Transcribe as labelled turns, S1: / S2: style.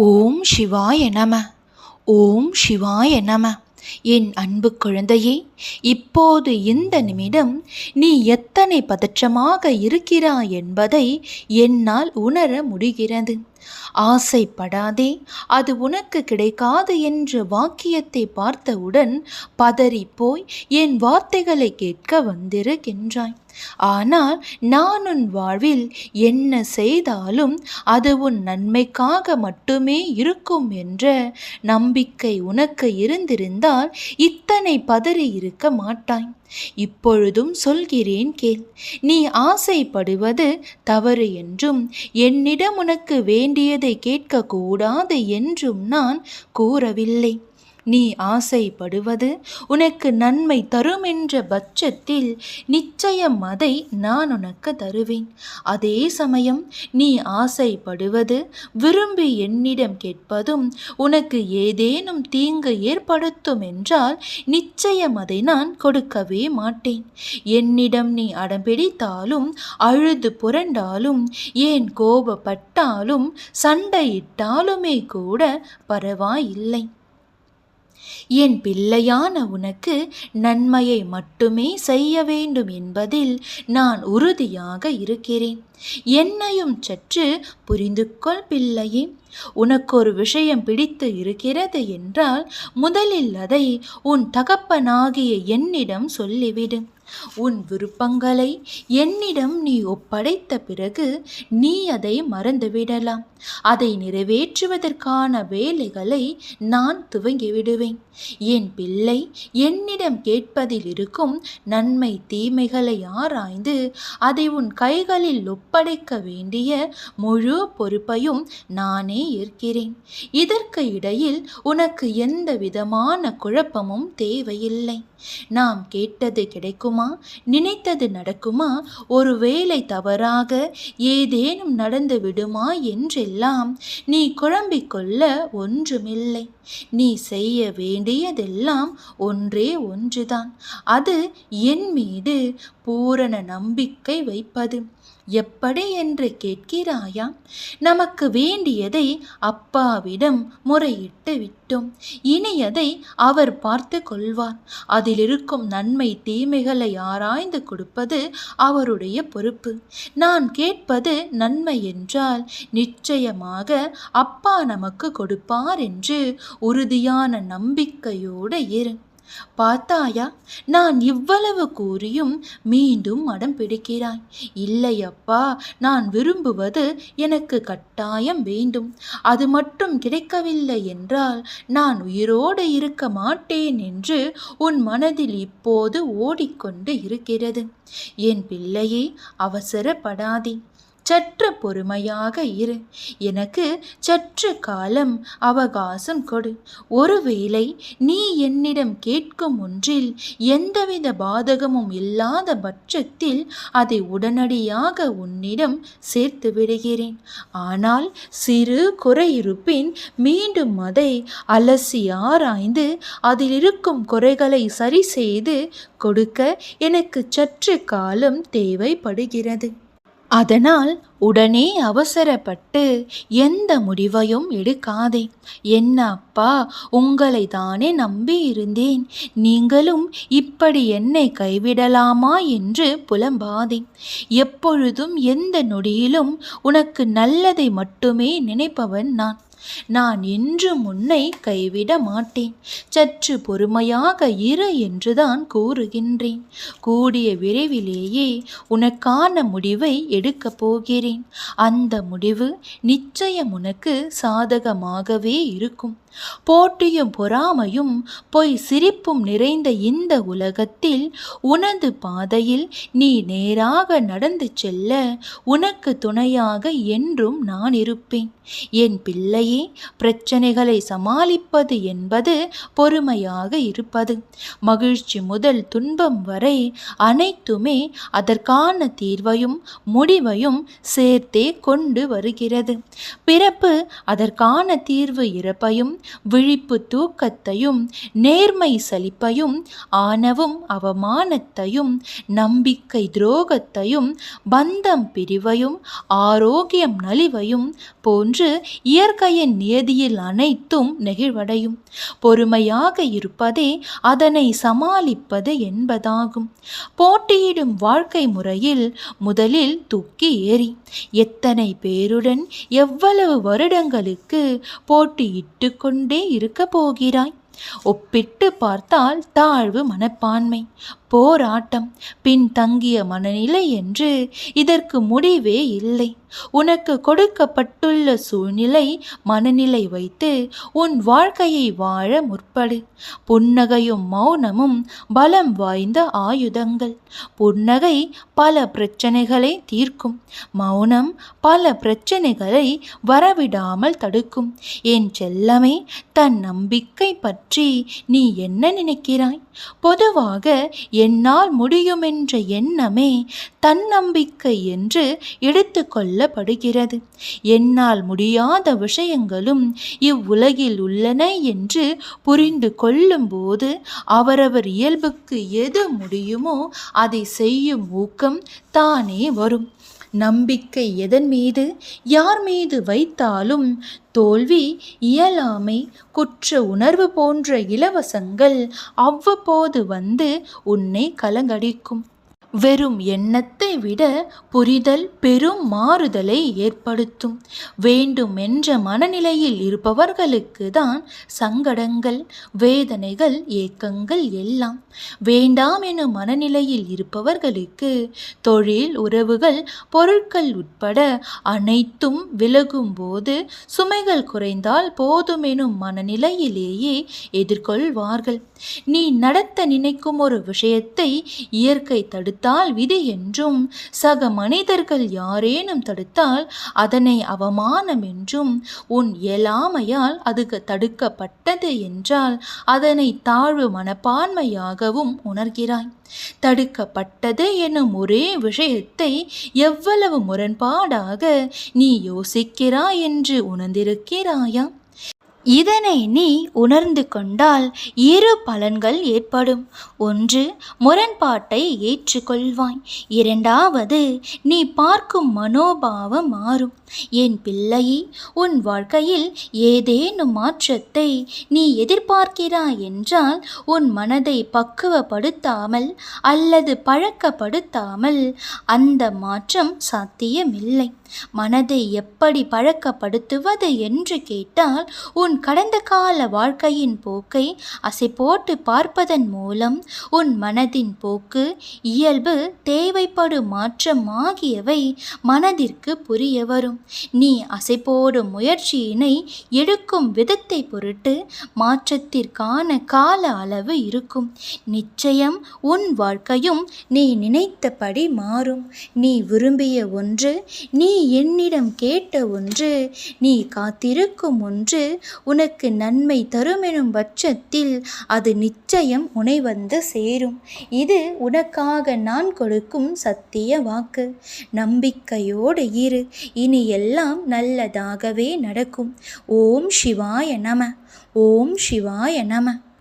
S1: ஓம் சிவாய நம. ஓம் சிவாய நம. என் அன்பு குழந்தையே இப்போது இந்த நிமிடம் நீ எத்தனை பதற்றமாக இருக்கிறாய் என்பதை என்னால் உணர முடிகிறது. ஆசைப்படாதே அது உனக்கு கிடைக்காது என்ற வாக்கியத்தை பார்த்தவுடன் பதறிப்போய் என் வார்த்தைகளை கேட்க வந்திருக்கின்றாய். ஆனால் நான் உன் வாழ்வில் என்ன செய்தாலும் அது உன் நன்மைக்காக மட்டுமே இருக்கும் என்ற நம்பிக்கை உனக்கு இருந்திருந்தால் இத்தனை பதறி இருக்க மாட்டாய். இப்பொழுதும் சொல்கிறேன் கேள். நீ ஆசைப்படுவது தவறு என்றும் என்னிடம் உனக்கு வேண்டியதை கேட்கக்கூடாது என்றும் நான் கூறவில்லை. நீ ஆசைப்படுவது உனக்கு நன்மை தரும் என்ற பட்சத்தில் நிச்சயம் அதை நான் உனக்கு தருவேன். அதே சமயம் நீ ஆசைப்படுவது விரும்பி என்னிடம் கேட்பதும் உனக்கு ஏதேனும் தீங்கு ஏற்படுத்தும் என்றால் நிச்சயம் அதை நான் கொடுக்கவே மாட்டேன். என்னிடம் நீ அடம்பிடித்தாலும் அழுது புரண்டாலும் ஏன் கோபப்பட்டாலும் சண்டையிட்டாலுமே கூட பரவாயில்லை. என் பிள்ளையான உனக்கு நன்மையை மட்டுமே செய்ய வேண்டும் என்பதில் நான் உறுதியாக இருக்கிறேன். என்னையும் சற்று புரிந்து கொள் பிள்ளையே. உனக்கு ஒரு விஷயம் பிடித்து இருக்கிறது என்றால் முதலில் அதை உன் தகப்பனாகிய என்னிடம் சொல்லிவிடு. உன் விருப்பங்களை என்னிடம் நீ ஒப்படைத்த பிறகு நீ அதை மறந்துவிடலாம். அதை நிறைவேற்றுவதற்கான வேலைகளை நான் துவங்கிவிடுவேன். என் பிள்ளை என்னிடம் கேட்பதில் இருக்கும் நன்மை தீமைகளை ஆராய்ந்து அதை உன் கைகளில் ஒப்படைக்க வேண்டிய முழு பொறுப்பையும் நானே ஏற்கிறேன். இதற்கு இடையில் உனக்கு எந்த விதமான குழப்பமும் தேவையில்லை. நாம் கேட்டது கிடைக்குமா? நினைத்தது நடக்குமா? ஒருவேளை தவறாக ஏதேனும் நடந்து விடுமா என்றெல்லாம் நீ குழம்பிக்கொள்ள ஒன்றுமில்லை. நீ செய்ய வேண்டியதெல்லாம் ஒன்றே ஒன்றுதான். அது என் மீது பூரண நம்பிக்கை வைப்பது. எப்படி என்று கேட்கிறாயா? நமக்கு வேண்டியதை அப்பாவிடம் முறையிட்டு விட்டோம். இனியதை அவர் பார்த்து கொள்வார். அதில் இருக்கும் நன்மை தீமைகளை ஆராய்ந்து கொடுப்பது அவருடைய பொறுப்பு. நான் கேட்பது நன்மை என்றால் நிச்சயமாக அப்பா நமக்கு கொடுப்பார் என்று உறுதியான நம்பிக்கையோடு இரு. பார்த்தாயா நான் இவ்வளவு கூறியும் மீண்டும் மடம் பிடிக்கிறாய். இல்லை அப்பா நான் விரும்புவது எனக்கு கட்டாயம் வேண்டும். அது மட்டும் கிடைக்கவில்லை என்றால் நான் உயிரோடு இருக்க மாட்டேன் என்று உன் மனதில் இப்போது ஓடிக்கொண்டு இருக்கிறது. என் பிள்ளையே அவசரப்படாதே. சற்று பொறுமையாக இரு. எனக்கு சற்று காலம் அவகாசம் கொடு. ஒருவேளை நீ என்னிடம் கேட்கும் ஒன்றில் எந்தவித பாதகமும் இல்லாத பட்சத்தில் அதை உடனடியாக உன்னிடம் சேர்த்து விடுகிறேன். ஆனால் சிறு குறை இருப்பின் மீண்டும் அதை அலசி ஆராய்ந்து அதில் இருக்கும் குறைகளை சரி செய்து கொடுக்க எனக்கு சற்று காலம் தேவைப்படுகிறது. அதனால் உடனே அவசரப்பட்டு எந்த முடிவையும் எடுக்காதே. என்ன அப்பா உங்களை தானே நம்பி இருந்தேன். நீங்களும் இப்படி என்னை கைவிடலாமா என்று புலம்பாதே. எப்பொழுதும் எந்த நொடியிலும் உனக்கு நல்லதை மட்டுமே நினைப்பவன் நான். நான் என்று முன்னை கைவிட மாட்டேன். சற்று பொறுமையாக இரு என்றுதான் கூறுகின்றேன். கூடிய விரைவிலேயே உனக்கான முடிவை எடுக்கப் போகிறேன். அந்த முடிவு நிச்சயம் உனக்கு சாதகமாகவே இருக்கும். போட்டியும் பொறாமையும் பொய் சிரிப்பும் நிறைந்த இந்த உலகத்தில் உனது பாதையில் நீ நேராக நடந்து செல்ல உனக்கு துணையாக என்றும் நான் இருப்பேன். என் பிள்ளையே பிரச்சனைகளை சமாளிப்பது என்பது பொறுமையாக இருப்பது. மகிழ்ச்சி முதல் துன்பம் வரை அனைத்துமே அதற்கான தீர்வையும் முடிவையும் சேர்த்தே கொண்டு வருகிறது. பிறப்பு அதற்கான தீர்வு இறப்பையும் விழிப்பு தூக்கத்தையும் நேர்மை சலிப்பையும் ஆணவும் அவமானத்தையும் நம்பிக்கை துரோகத்தையும் பந்தம் பிரிவையும் ஆரோக்கியம் நலிவையும் போன்று இயற்கையின் நியதியில் அனைத்தும் நெகிழ்வடையும். பொறுமையாக இருப்பதே அதனை சமாளிப்பது என்பதாகும். போட்டியிடும் வாழ்க்கை முறையில் முதலில் தூக்கி ஏறி எத்தனை பேருடன் எவ்வளவு வருடங்களுக்கு போட்டியிட்டு கொண்டே இருக்க போகிறாய். ஒப்பிட்டு பார்த்தால் தாழ்வு மனப்பான்மை போராட்டம் பின்தங்கிய மனநிலை என்று இதற்கு முடிவே இல்லை. உனக்கு கொடுக்கப்பட்டுள்ள சூழ்நிலை மனநிலை வைத்து உன் வாழ்க்கையை வாழ முற்படு. புன்னகையும் மௌனமும் பலம் வாய்ந்த ஆயுதங்கள். புன்னகை பல பிரச்சனைகளை தீர்க்கும். மௌனம் பல பிரச்சனைகளை வரவிடாமல் தடுக்கும். என் செல்லமே தன் நம்பிக்கை பற்றி நீ என்ன நினைக்கிறாய்? பொதுவாக என்னால் முடியுமென்ற எண்ணமே தன்னம்பிக்கை என்று சொல்லப்படுகிறது. என்னால் முடியாத விஷயங்களும் இவ்வுலகில் உள்ளன என்று புரிந்து கொள்ளும்போது அவரவர் இயல்புக்கு எது முடியுமோ அதை செய்யும் ஊக்கம் தானே வரும். நம்பிக்கை எதன் மீது? யார் மீது வைத்தாலும் தோல்வி இயலாமை குற்ற உணர்வு போன்ற இலவசங்கள் அவ்வப்போது வந்து உன்னை கலங்கடிக்கும். வெறும் எண்ணத்தை விட புரிதல் பெரும் மாறுதலை ஏற்படுத்தும். வேண்டும் என்ற மனநிலையில் இருப்பவர்களுக்கு தான் சங்கடங்கள் வேதனைகள் ஏக்கங்கள் எல்லாம். வேண்டாம் எனும் மனநிலையில் இருப்பவர்களுக்கு தொழில் உறவுகள் பொருட்கள் உட்பட அனைத்தும் விலகும் போது சுமைகள் குறைந்தால் போதுமெனும் மனநிலையிலேயே எதிர்கொள்வார்கள். நீ நடத்த நினைக்கும் ஒரு விஷயத்தை இயற்கை தடுத்து தடுத்தால் விதி என்றும் சக மனிதர்கள் யாரேனும் தடுத்தால் அதனை அவமானம் என்றும் உன் இயலாமையால் அது தடுக்கப்பட்டது என்றால் அதனை தாழ்வு மனப்பான்மையாகவும் உணர்கிறாய். தடுக்கப்பட்டது எனும் ஒரே விஷயத்தை எவ்வளவு முரண்பாடாக நீ யோசிக்கிறாய் என்று உணர்ந்திருக்கிறாயா? இதனை நீ உணர்ந்து கொண்டால் இரு பலன்கள் ஏற்படும். ஒன்று முரண்பாட்டை ஏற்றுக்கொள்வாய். இரண்டாவது நீ பார்க்கும் மனோபாவம் மாறும். என் பிள்ளையே உன் வாழ்க்கையில் ஏதேனும் மாற்றத்தை நீ எதிர்பார்க்கிறாய் என்றால் உன் மனதை பக்குவப்படுத்தாமல் அல்லது பழக்கப்படுத்தாமல் அந்த மாற்றம் சாத்தியமில்லை. மனதை எப்படி பழக்கப்படுத்துவது என்று கேட்டால் உன் கடந்த கால வாழ்க்கையின் போக்கை அசை போட்டு பார்ப்பதன் மூலம் உன் மனதின் போக்கு இயல்பு தேவைப்படும் மாற்றம் ஆகியவை மனதிற்கு புரிய வரும். நீ அசை போடும் முயற்சியினை எடுக்கும் விதத்தை பொருட்டு மாற்றத்திற்கான கால அளவு இருக்கும். நிச்சயம் உன் வாழ்க்கையும் நீ நினைத்தபடி மாறும். நீ விரும்பிய ஒன்று நீ என்னிடம் கேட்ட ஒன்று நீ காத்திருக்கும் ஒன்று உனக்கு நன்மை தருமெனும் பட்சத்தில் அது நிச்சயம் உனை வந்து சேரும். இது உனக்காக நான் கொடுக்கும் சத்திய வாக்கு. நம்பிக்கையோடு இரு. இனி எல்லாம் நல்லதாகவே நடக்கும். ஓம் சிவாய நம. ஓம் சிவாய நம.